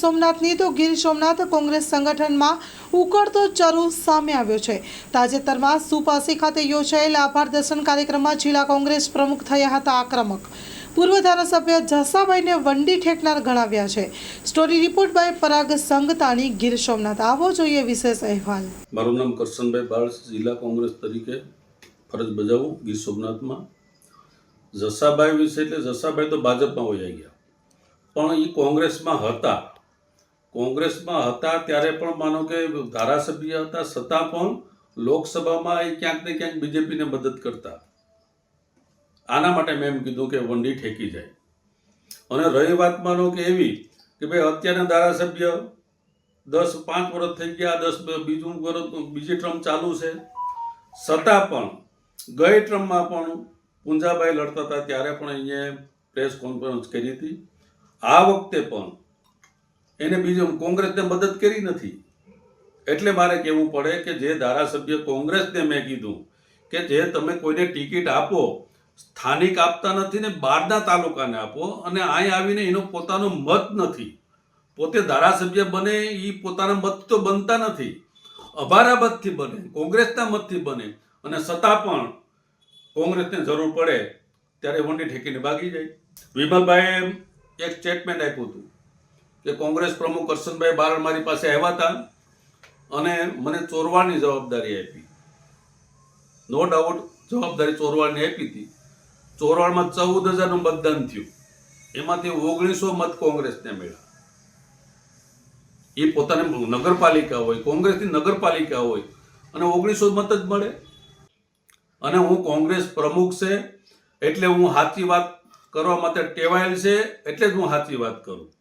સોમનાથની તો ગીર સોમનાથ કોંગ્રેસ સંગઠનમાં ઉકળતો ચરુ સામે આવ્યો છે. તાજેતરમાં સુપાસી ખાતે યોજાયેલ આભાર દર્શન કાર્યક્રમમાં જિલ્લા કોંગ્રેસ પ્રમુખ થયા હતા આક્રમક. પૂર્વ ધારાસભ્ય જસાભાઈને વંડી ઠેકનાર ગણાવ્યા છે. Story report by Parag Sangtani, Gir Somnath. આવો જોઈએ વિશેષ અહેવાલ. મારું નામ કરશનભાઈ બાળ જિલ્લા કોંગ્રેસ તરીકે ફરજ બજાવું ગીર સોમનાથમાં. જસાભાઈ વિશે એટલે જસાભાઈ તો ભાજપમાં વયા ગયા. પણ એ કોંગ્રેસમાં હતા. કોંગ્રેસમાં હતા ત્યારે પણ માનો કે ધારાસભ્ય હતા, છતાં પણ લોકસભામાં એ ક્યાંક ને ક્યાંક બીજેપીને મદદ કરતા. આના માટે મેં એમ કીધું કે વંડી ઠેકી જાય. અને રહી વાત માનો કે એવી કે ભાઈ અત્યારના ધારાસભ્ય દસ, પાંચ વર્ષ થઈ ગયા, દસ બીજું વર્ષ, બીજી ટ્રમ ચાલુ છે. છતાં પણ ગઈ ટ્રમમાં પણ પુંજાભાઈ લડતા હતા ત્યારે પણ અહીંયા પ્રેસ કોન્ફરન્સ કરી હતી. આ વખતે પણ એને બીજું કોંગ્રેસને મદદ કરી નથી. એટલે મારે કહેવું પડે કે જે ધારાસભ્ય કોંગ્રેસને મેં કીધું કે જે તમે કોઈને ટિકિટ આપો, સ્થાનિક આપતા નથી ને બહારના તાલુકાને આપો અને અહીં આવીને એનો પોતાનો મત નથી. પોતે ધારાસભ્ય બને એ પોતાના મત તો બનતા નથી. અભારા મતથી બને, કોંગ્રેસના મતથી બને અને સત્તા પણ કોંગ્રેસને જરૂર પડે ત્યારે વંડી ઠેકીને ભાગી જાય. વિમલભાઈએ એક સ્ટેટમેન્ટ આપ્યું હતું. કે કોંગ્રેસ પ્રમુખ કરશનભાઈ બારણ મારી પાસે આવ્યા હતા અને મને ચોરવાની જવાબદારી આપી. નો ડાઉટ જવાબદારી ચોરવાની આપી હતી. ચોરવાડમાં ચૌદ હજારનું મતદાન થયું. એમાંથી ઓગણીસો મત કોંગ્રેસને મળ્યા. એ પોતાની નગરપાલિકા હોય, કોંગ્રેસની નગરપાલિકા હોય, અને ઓગણીસો મત જ મળે. અને હું કોંગ્રેસ પ્રમુખ છે, એટલે હું સાચી વાત કરવા માટે ટેવાયેલ છે, એટલે જ હું સાચી વાત કરું.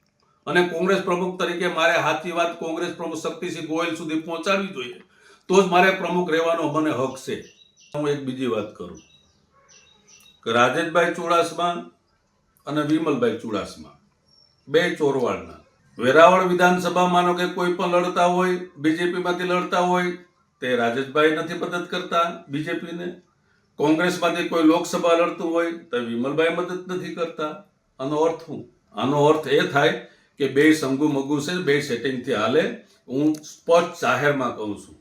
અને કોંગ્રેસ પ્રમુખ તરીકે મારે હાથી વાત કોંગ્રેસ પ્રમુખ શક્તિસિંહ ગોયલ સુધી પહોંચાડવી જોઈએ, તો જ મારે પ્રમુખ રહેવાનો મને હક છે. હું એક બીજી વાત કરું કે રાજેશભાઈ ચુડાસમા અને વિમલભાઈ ચુડાસમા, બે ચોરવાડના, વેરાવળ વિધાનસભા માનો કે કોઈ પણ લડતા હોય, બીજેપીમાંથી લડતા હોય, તે રાજેશભાઈ નથી મદદ કરતા બીજેપીને. કોંગ્રેસમાંથી કોઈ લોકસભા લડતું હોય, તો વિમલભાઈ મદદ નથી કરતા. આનો અર્થ શું આનો અર્થ એ થાય કે બે સંગુ મગુ છે બે સેટિંગથી હાલે. હું સ્પષ્ટ જાહેરમાં કહું છું.